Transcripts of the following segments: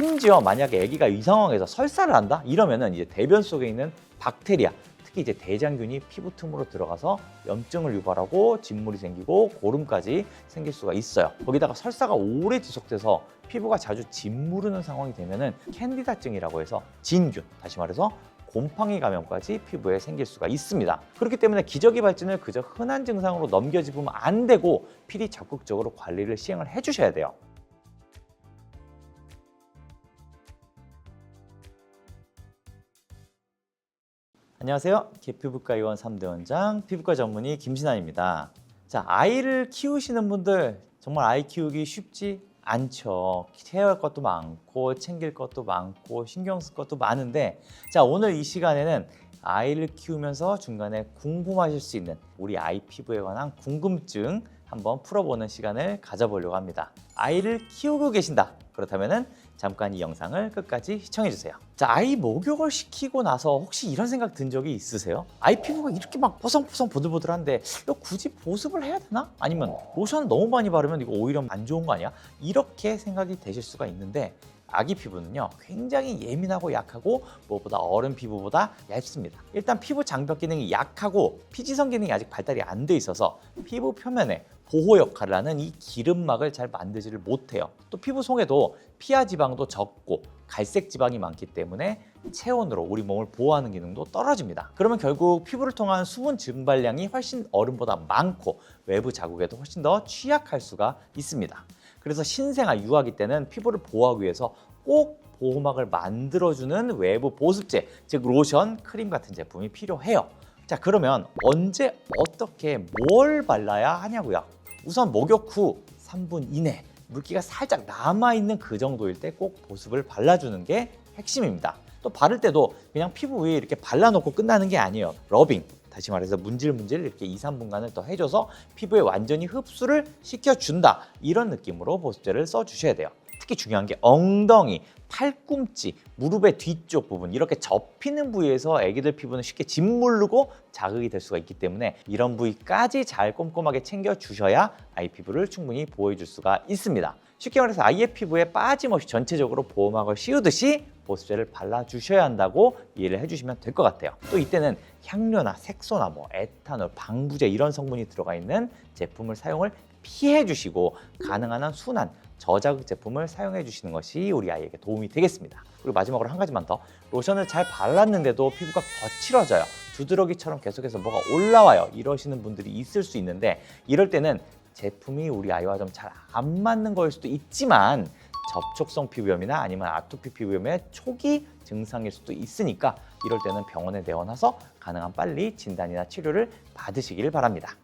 심지어 만약에 아기가 이 상황에서 설사를 한다 이러면은 이제 대변 속에 있는 박테리아 특히 이제 대장균이 피부 틈으로 들어가서 염증을 유발하고 진물이 생기고 고름까지 생길 수가 있어요. 거기다가 설사가 오래 지속돼서 피부가 자주 짓무르는 상황이 되면은 캔디다증이라고 해서 진균, 다시 말해서 곰팡이 감염까지 피부에 생길 수가 있습니다. 그렇기 때문에 기저귀 발진을 그저 흔한 증상으로 넘겨짚으면 안 되고 필히 적극적으로 관리를 시행을 해주셔야 돼요. 안녕하세요. 개피부과 의원 3대 원장 피부과 전문의 김신환입니다. 자, 아이를 키우시는 분들 정말 아이 키우기 쉽지 않죠. 케어할 것도 많고 챙길 것도 많고 신경 쓸 것도 많은데 자, 오늘 이 시간에는 아이를 키우면서 중간에 궁금하실 수 있는 우리 아이 피부에 관한 궁금증 한번 풀어보는 시간을 가져보려고 합니다. 아이를 키우고 계신다. 그렇다면은 잠깐 이 영상을 끝까지 시청해 주세요. 자, 아이 목욕을 시키고 나서 혹시 이런 생각 든 적이 있으세요? 아이 피부가 이렇게 막 뽀송뽀송 보들보들한데 이거 굳이 보습을 해야 되나? 아니면 로션 너무 많이 바르면 이거 오히려 안 좋은 거 아니야? 이렇게 생각이 되실 수가 있는데 아기 피부는요 굉장히 예민하고 약하고 무엇보다 어른 피부보다 얇습니다. 일단 피부 장벽 기능이 약하고 피지성 기능이 아직 발달이 안 돼 있어서 피부 표면에 보호 역할을 하는 이 기름막을 잘 만들지를 못해요. 또 피부 속에도 피하 지방도 적고 갈색 지방이 많기 때문에 체온으로 우리 몸을 보호하는 기능도 떨어집니다. 그러면 결국 피부를 통한 수분 증발량이 훨씬 어른보다 많고 외부 자국에도 훨씬 더 취약할 수가 있습니다. 그래서 신생아 유아기 때는 피부를 보호하기 위해서 꼭 보호막을 만들어주는 외부 보습제, 즉 로션, 크림 같은 제품이 필요해요. 자 그러면 언제 어떻게 뭘 발라야 하냐고요? 우선 목욕 후 3분 이내 물기가 살짝 남아있는 그 정도일 때 꼭 보습을 발라주는 게 핵심입니다. 또 바를 때도 그냥 피부 위에 이렇게 발라놓고 끝나는 게 아니에요. 러빙, 다시 말해서 문질문질 이렇게 2, 3분간을 더 해줘서 피부에 완전히 흡수를 시켜준다. 이런 느낌으로 보습제를 써주셔야 돼요. 특히 중요한 게 엉덩이, 팔꿈치, 무릎의 뒤쪽 부분 이렇게 접히는 부위에서 아기들 피부는 쉽게 짓무르고 자극이 될 수가 있기 때문에 이런 부위까지 잘 꼼꼼하게 챙겨 주셔야 아이 피부를 충분히 보호해 줄 수가 있습니다. 쉽게 말해서 아이의 피부에 빠짐없이 전체적으로 보호막을 씌우듯이 보습제를 발라 주셔야 한다고 이해를 해주시면 될 것 같아요. 또 이때는 향료나 색소나 뭐 에탄올, 방부제 이런 성분이 들어가 있는 제품을 사용을 피해 주시고 가능한 한 순한 저자극 제품을 사용해 주시는 것이 우리 아이에게 도움이 되겠습니다. 그리고 마지막으로 한 가지만 더 로션을 잘 발랐는데도 피부가 거칠어져요. 두드러기처럼 계속해서 뭐가 올라와요. 이러시는 분들이 있을 수 있는데 이럴 때는 제품이 우리 아이와 좀 잘 안 맞는 거일 수도 있지만 접촉성 피부염이나 아니면 아토피 피부염의 초기 증상일 수도 있으니까 이럴 때는 병원에 내원해서 가능한 빨리 진단이나 치료를 받으시길 바랍니다.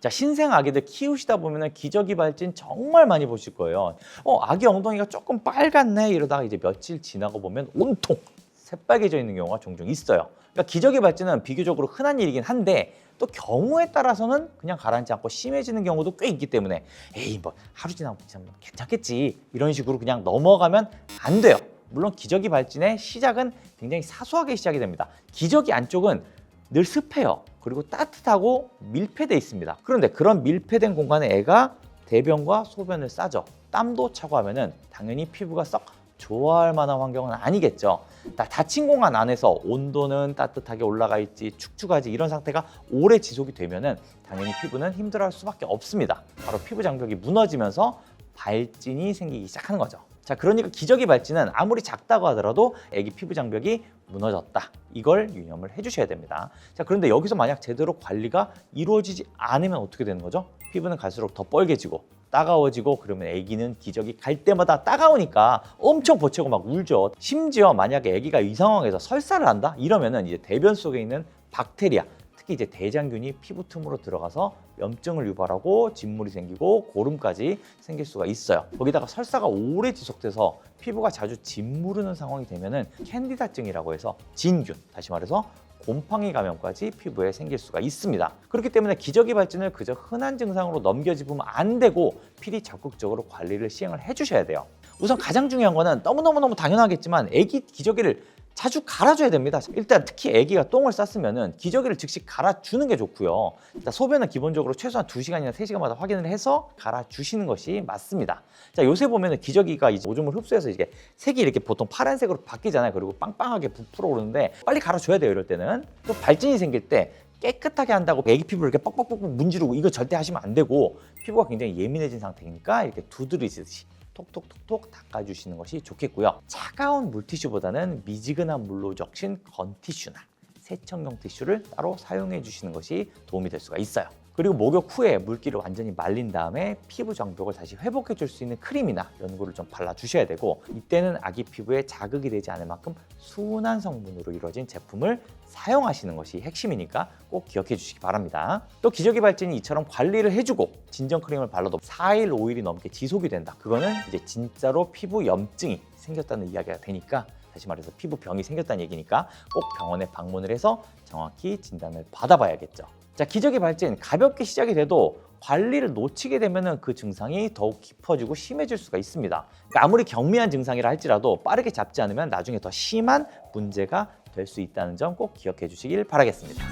자, 신생 아기들 키우시다 보면은 기저귀 발진 정말 많이 보실 거예요. 어, 아기 엉덩이가 조금 빨갛네 이러다가 이제 며칠 지나고 보면 온통 새빨개져 있는 경우가 종종 있어요. 그러니까 기저귀 발진은 비교적으로 흔한 일이긴 한데 또 경우에 따라서는 그냥 가라앉지 않고 심해지는 경우도 꽤 있기 때문에 에이 뭐 하루 그냥 뭐 괜찮겠지 이런 식으로 그냥 넘어가면 안 돼요. 물론 기저귀 발진의 시작은 굉장히 사소하게 시작이 됩니다. 기저귀 안쪽은 늘 습해요. 그리고 따뜻하고 밀폐돼 있습니다. 그런데 그런 밀폐된 공간에 애가 대변과 소변을 싸죠. 땀도 차고 하면은 당연히 피부가 썩 좋아할 만한 환경은 아니겠죠. 다 닫힌 공간 안에서 온도는 따뜻하게 올라가 있지 축축하지 이런 상태가 오래 지속이 되면은 당연히 피부는 힘들어할 수밖에 없습니다. 바로 피부 장벽이 무너지면서 발진이 생기기 시작하는 거죠. 자, 그러니까 기저귀 발진은 아무리 작다고 하더라도 애기 피부 장벽이 무너졌다. 이걸 유념을 해주셔야 됩니다. 자, 그런데 여기서 만약 제대로 관리가 이루어지지 않으면 어떻게 되는 거죠? 피부는 갈수록 더 뻘개지고 따가워지고 그러면 아기는 기저귀 갈 때마다 따가우니까 엄청 보채고 막 울죠. 심지어 만약에 아기가 이 상황에서 설사를 한다 이러면은 이제 대변 속에 있는 박테리아 특히 이제 대장균이 피부 틈으로 들어가서 염증을 유발하고 진물이 생기고 고름까지 생길 수가 있어요. 거기다가 설사가 오래 지속돼서 피부가 자주 짓무르는 상황이 되면은 캔디다증이라고 해서 진균, 다시 말해서 곰팡이 감염까지 피부에 생길 수가 있습니다. 그렇기 때문에 기저귀 발진을 그저 흔한 증상으로 넘겨짚으면 안 되고 필히 적극적으로 관리를 시행을 해주셔야 돼요. 우선 가장 중요한 거는 너무너무너무 당연하겠지만 아기 기저귀를 자주 갈아줘야 됩니다. 일단 특히 아기가 똥을 쌌으면은 기저귀를 즉시 갈아주는 게 좋고요. 일단 소변은 기본적으로 최소한 2시간이나 3시간마다 확인을 해서 갈아주시는 것이 맞습니다. 자, 요새 보면은 기저귀가 이제 오줌을 흡수해서 이게 색이 이렇게 보통 파란색으로 바뀌잖아요. 그리고 빵빵하게 부풀어 오르는데 빨리 갈아줘야 돼요. 이럴 때는. 또 발진이 생길 때 깨끗하게 한다고 애기 피부를 이렇게 뻑뻑뻑뻑 문지르고 이거 절대 하시면 안 되고 피부가 굉장히 예민해진 상태니까 이렇게 두드리듯이 톡톡톡톡 닦아주시는 것이 좋겠고요. 차가운 물티슈보다는 미지근한 물로 적신 건티슈나 세척용 티슈를 따로 사용해 주시는 것이 도움이 될 수가 있어요. 그리고 목욕 후에 물기를 완전히 말린 다음에 피부 정벽을 다시 회복해 줄 수 있는 크림이나 연고를 좀 발라 주셔야 되고 이때는 아기 피부에 자극이 되지 않을 만큼 순한 성분으로 이루어진 제품을 사용하시는 것이 핵심이니까 꼭 기억해 주시기 바랍니다. 또 기저귀 발진이 이처럼 관리를 해주고 진정 크림을 발라도 4일, 5일이 넘게 지속이 된다. 그거는 이제 진짜로 피부 염증이 생겼다는 이야기가 되니까 다시 말해서 피부병이 생겼다는 얘기니까 꼭 병원에 방문을 해서 정확히 진단을 받아봐야겠죠. 자, 기저귀 발진 가볍게 시작이 돼도 관리를 놓치게 되면 그 증상이 더욱 깊어지고 심해질 수가 있습니다. 그러니까 아무리 경미한 증상이라 할지라도 빠르게 잡지 않으면 나중에 더 심한 문제가 될 수 있다는 점 꼭 기억해 주시길 바라겠습니다.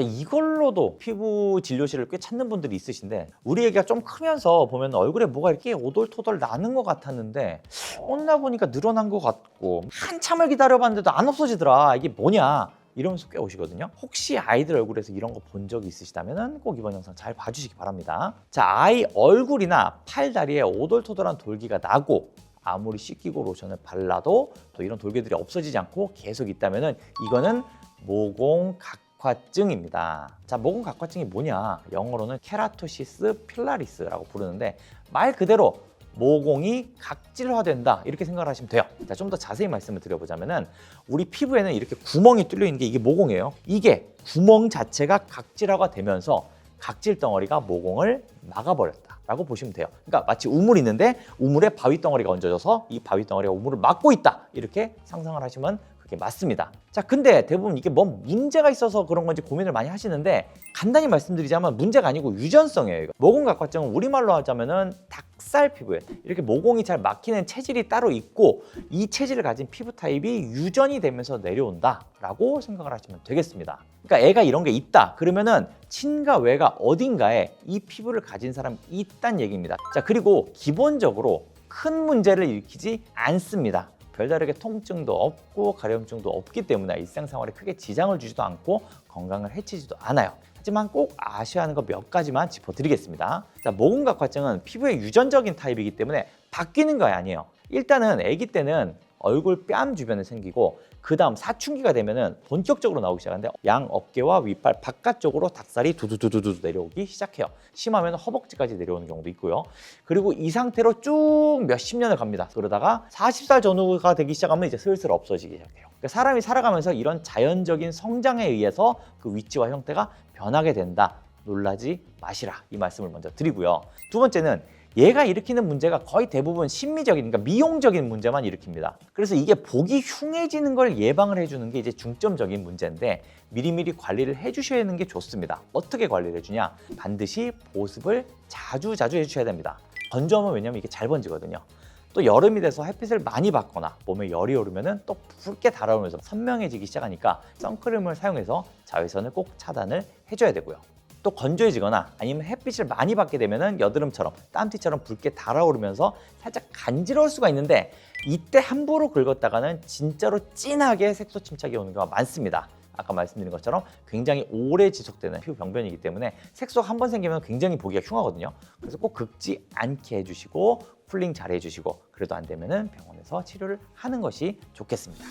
자, 이걸로도 피부 진료실을 꽤 찾는 분들이 있으신데 우리 애기가 좀 크면서 보면 얼굴에 뭐가 이렇게 오돌토돌 나는 것 같았는데 혼나 보니까 늘어난 것 같고 한참을 기다려봤는데도 안 없어지더라. 이게 뭐냐? 이러면서 꽤 오시거든요. 혹시 아이들 얼굴에서 이런 거 본 적이 있으시다면 꼭 이번 영상 잘 봐주시기 바랍니다. 자 아이 얼굴이나 팔 다리에 오돌토돌한 돌기가 나고 아무리 씻기고 로션을 발라도 또 이런 돌기들이 없어지지 않고 계속 있다면 이거는 모공 각 화증입니다. 자, 모공 각화증이 뭐냐? 영어로는 케라토시스 필라리스라고 부르는데 말 그대로 모공이 각질화된다 이렇게 생각을 하시면 돼요. 자, 좀 더 자세히 말씀을 드려보자면은 우리 피부에는 이렇게 구멍이 뚫려 있는 게 이게 모공이에요. 이게 구멍 자체가 각질화가 되면서 각질 덩어리가 모공을 막아버렸다라고 보시면 돼요. 그러니까 마치 우물 이 있는데 우물에 바위 덩어리가 얹어져서 이 바위 덩어리가 우물을 막고 있다 이렇게 상상을 하시면 그게 맞습니다. 자, 근데 대부분 이게 뭐 문제가 있어서 그런 건지 고민을 많이 하시는데 간단히 말씀드리자면 문제가 아니고 유전성이에요. 이거. 모공 각화증은 우리말로 하자면은 닭살 피부에 이렇게 모공이 잘 막히는 체질이 따로 있고 이 체질을 가진 피부 타입이 유전이 되면서 내려온다라고 생각을 하시면 되겠습니다. 그러니까 애가 이런 게 있다 그러면은 친가 외가 어딘가에 이 피부를 가진 사람이 있다는 얘기입니다. 자, 그리고 기본적으로 큰 문제를 일으키지 않습니다. 별다르게 통증도 없고 가려움증도 없기 때문에 일상생활에 크게 지장을 주지도 않고 건강을 해치지도 않아요. 하지만 꼭 아셔야 하는 거몇 가지만 짚어드리겠습니다. 자, 모공각화증은 피부의 유전적인 타입이기 때문에 바뀌는 거 아니에요. 일단은 아기 때는 얼굴 뺨 주변에 생기고 그 다음 사춘기가 되면은 본격적으로 나오기 시작하는데 양 어깨와 윗발 바깥쪽으로 닭살이 두두두두두 내려오기 시작해요. 심하면 허벅지까지 내려오는 경우도 있고요. 그리고 이 상태로 쭉 몇십 년을 갑니다. 그러다가 40살 전후가 되기 시작하면 이제 슬슬 없어지기 시작해요. 그러니까 사람이 살아가면서 이런 자연적인 성장에 의해서 그 위치와 형태가 변하게 된다. 놀라지 마시라. 이 말씀을 먼저 드리고요. 두 번째는 얘가 일으키는 문제가 거의 대부분 심미적인, 그러니까 미용적인 문제만 일으킵니다. 그래서 이게 보기 흉해지는 걸 예방을 해주는 게 이제 중점적인 문제인데 미리미리 관리를 해주셔야 하는 게 좋습니다. 어떻게 관리를 해주냐? 반드시 보습을 자주 자주 해주셔야 됩니다. 건조하면 왜냐면 이게 잘 번지거든요. 또 여름이 돼서 햇빛을 많이 받거나 몸에 열이 오르면은 또 붉게 달아오면서 선명해지기 시작하니까 선크림을 사용해서 자외선을 꼭 차단을 해줘야 되고요. 또 건조해지거나 아니면 햇빛을 많이 받게 되면은 여드름처럼 땀띠처럼 붉게 달아오르면서 살짝 간지러울 수가 있는데 이때 함부로 긁었다가는 진짜로 진하게 색소 침착이 오는 경우가 많습니다. 아까 말씀드린 것처럼 굉장히 오래 지속되는 피부 병변이기 때문에 색소가 한 번 생기면 굉장히 보기가 흉하거든요. 그래서 꼭 긁지 않게 해주시고 쿨링 잘 해주시고 그래도 안 되면은 병원에서 치료를 하는 것이 좋겠습니다.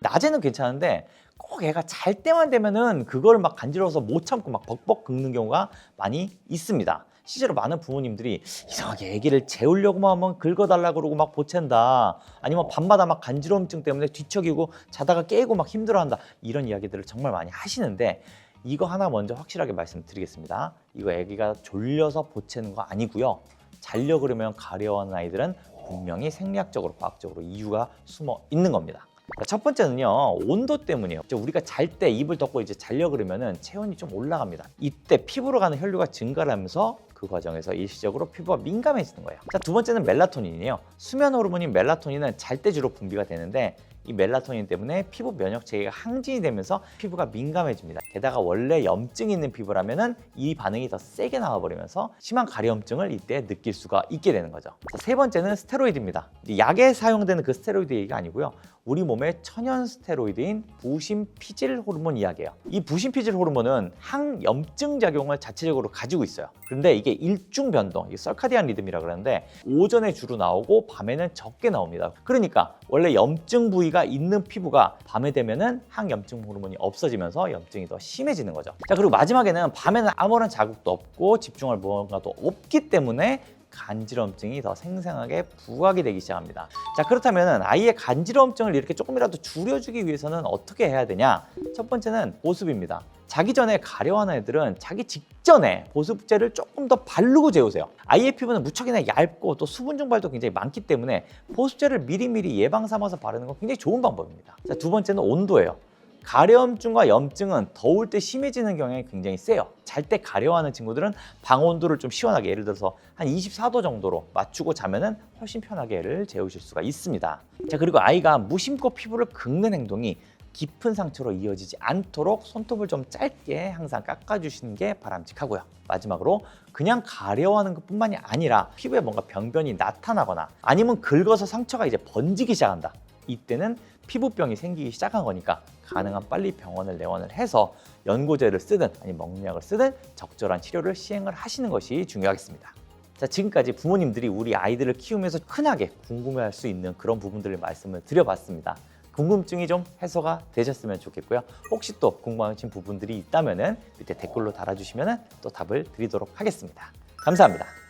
낮에는 괜찮은데 꼭 애가 잘 때만 되면은 그걸 막 간지러워서 못 참고 막 벅벅 긁는 경우가 많이 있습니다. 실제로 많은 부모님들이 이상하게 아기를 재우려고만 하면 긁어달라 그러고 막 보챈다. 아니면 밤마다 막 간지러움증 때문에 뒤척이고 자다가 깨고 막 힘들어한다. 이런 이야기들을 정말 많이 하시는데 이거 하나 먼저 확실하게 말씀드리겠습니다. 이거 아기가 졸려서 보채는 거 아니고요. 자려 그러면 가려워하는 아이들은 분명히 생리학적으로 과학적으로 이유가 숨어 있는 겁니다. 자, 첫 번째는요 온도 때문이에요. 우리가 잘 때 이불 덮고 이제 자려 그러면은 체온이 좀 올라갑니다. 이때 피부로 가는 혈류가 증가를 하면서 그 과정에서 일시적으로 피부가 민감해지는 거예요. 자, 두 번째는 멜라토닌이에요. 수면 호르몬인 멜라토닌은 잘 때 주로 분비가 되는데 이 멜라토닌 때문에 피부 면역 체계가 항진이 되면서 피부가 민감해집니다. 게다가 원래 염증이 있는 피부라면은 이 반응이 더 세게 나와 버리면서 심한 가려움증을 이때 느낄 수가 있게 되는 거죠. 자, 세 번째는 스테로이드입니다. 이 약에 사용되는 그 스테로이드 얘기가 아니고요. 우리 몸의 천연 스테로이드인 부신 피질 호르몬 이야기예요. 이 부신 피질 호르몬은 항염증 작용을 자체적으로 가지고 있어요. 그런데 이게 일중 변동, 이 썰카디안 리듬이라 그러는데 오전에 주로 나오고 밤에는 적게 나옵니다. 그러니까 원래 염증 부위가 있는 피부가 밤에 되면은 항염증 호르몬이 없어지면서 염증이 더 심해지는 거죠. 자 그리고 마지막에는 밤에는 아무런 자극도 없고 집중할 무언가도 없기 때문에 간지럼증이 더 생생하게 부각이 되기 시작합니다. 자 그렇다면 아이의 간지럼증을 이렇게 조금이라도 줄여주기 위해서는 어떻게 해야 되냐? 첫 번째는 보습입니다. 자기 전에 가려워하는 애들은 자기 직전에 보습제를 조금 더 바르고 재우세요. 아이의 피부는 무척이나 얇고 또 수분 증발도 굉장히 많기 때문에 보습제를 미리미리 예방 삼아서 바르는 건 굉장히 좋은 방법입니다. 자, 두 번째는 온도예요. 가려움증과 염증은 더울 때 심해지는 경향이 굉장히 세요. 잘 때 가려워하는 친구들은 방 온도를 좀 시원하게 예를 들어서 한 24도 정도로 맞추고 자면은 훨씬 편하게 애를 재우실 수가 있습니다. 자 그리고 아이가 무심코 피부를 긁는 행동이 깊은 상처로 이어지지 않도록 손톱을 좀 짧게 항상 깎아주시는 게 바람직하고요. 마지막으로 그냥 가려워하는 것뿐만이 아니라 피부에 뭔가 병변이 나타나거나 아니면 긁어서 상처가 이제 번지기 시작한다. 이때는 피부병이 생기기 시작한 거니까 가능한 빨리 병원을 내원을 해서 연고제를 쓰든 아니면 먹약을 쓰든 적절한 치료를 시행을 하시는 것이 중요하겠습니다. 자, 지금까지 부모님들이 우리 아이들을 키우면서 흔하게 궁금해할 수 있는 그런 부분들을 말씀을 드려봤습니다. 궁금증이 좀 해소가 되셨으면 좋겠고요. 혹시 또 궁금하신 부분들이 있다면은 밑에 댓글로 달아주시면은 또 답을 드리도록 하겠습니다. 감사합니다.